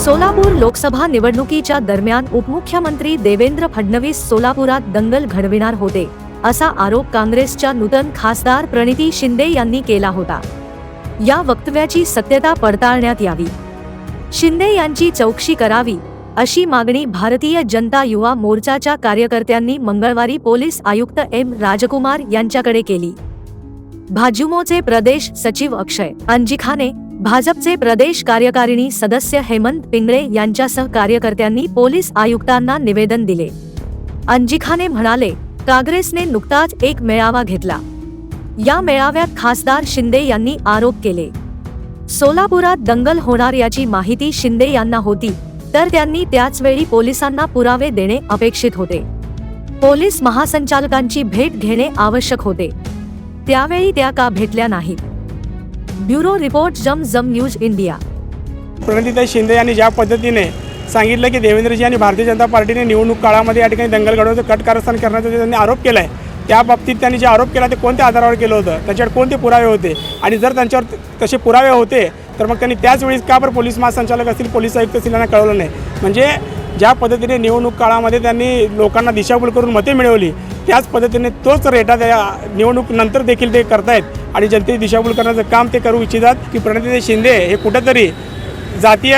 सोलापूर लोकसभा निवडणुकीच्या दरम्यान उपमुख्यमंत्री देवेंद्र फडणवीस सोलापुरात दंगल घडविणार होते असा आरोप काँग्रेसच्या नूतन खासदार प्रणिती शिंदे यांनी केला होता. या वक्तव्याची सत्यता पडताळण्यात यावी. शिंदे यांची चौकशी करावी अशी मागणी भारतीय जनता युवा मोर्चाच्या कार्यकर्त्यांनी मंगळवारी पोलीस आयुक्त एम राजकुमार यांच्याकडे केली. भाजुमोचे प्रदेश सचिव अक्षय अंजिखाने भाजपचे प्रदेश कार्यकारिणी सदस्य हेमंत पिंगळे यांच्यासह कार्यकर्त्यांनी पोलीस आयुक्तांना निवेदन दिले. अंजिखाने म्हणाले काँग्रेसने नुकताच एक मेळावा घेतला. या मेळाव्यात खासदार शिंदे यांनी आरोप केले. सोलापुरात दंगल होणार याची माहिती शिंदे यांना होती तर त्यांनी त्याचवेळी पोलिसांना पुरावे देणे अपेक्षित होते. पोलीस महासंचालकांची भेट घेणे आवश्यक होते. त्यावेळी त्या का भेटल्या नाहीत? ब्युरो रिपोर्ट जम जम न्यूज इंडिया. प्रणितीताई शिंदे यांनी ज्या पद्धतीने सांगितलं की देवेंद्रजी आणि भारतीय जनता पार्टीने निवडणूक काळामध्ये या ठिकाणी दंगल घडवतो कट कारस्थान करण्याचा त्यांनी आरोप केला आहे त्या बाबतीत त्यांनी जे आरोप केला ते कोणत्या आधारावर केलं होतं? त्याच्यावर कोणते पुरावे होते? आणि जर त्यांच्यावर तसे पुरावे होते तर मग त्यांनी त्याच वेळी का बरं पोलीस महासंचालक असतील पोलीस आयुक्त असतील यांना कळवलं नाही? म्हणजे ज्या पद्धतीने निवडणूक काळामध्ये त्यांनी लोकांना दिशाभूल करून मते मिळवली त्याच पद्धतीने तोच रेटा त्या निवडणूक नंतर देखील ते करतायत. आणि जनतेची दिशाभूल करण्याचं काम ते करू इच्छितात की प्रणिती शिंदे हे कुठंतरी जातीय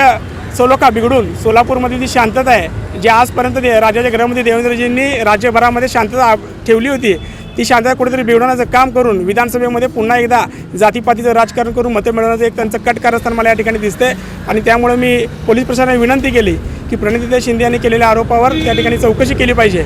सलोखा बिघडून सोलापूरमध्ये जी शांतता आहे जी आजपर्यंत दे राजाच्या घरामध्ये देवेंद्रजींनी राज्यभरामध्ये शांतता ठेवली होती ती शांतता कुठेतरी बिघडवण्याचं काम करून विधानसभेमध्ये पुन्हा एकदा जातीपातीचं राजकारण करून मतं मिळवण्याचं एक त्यांचं कट कारस्थान मला या ठिकाणी दिसते आणि त्यामुळे मी पोलीस प्रशासनाने विनंती केली की प्रणितीताई शिंदे यांनी केलेल्या आरोपावर त्या ठिकाणी चौकशी केली पाहिजे.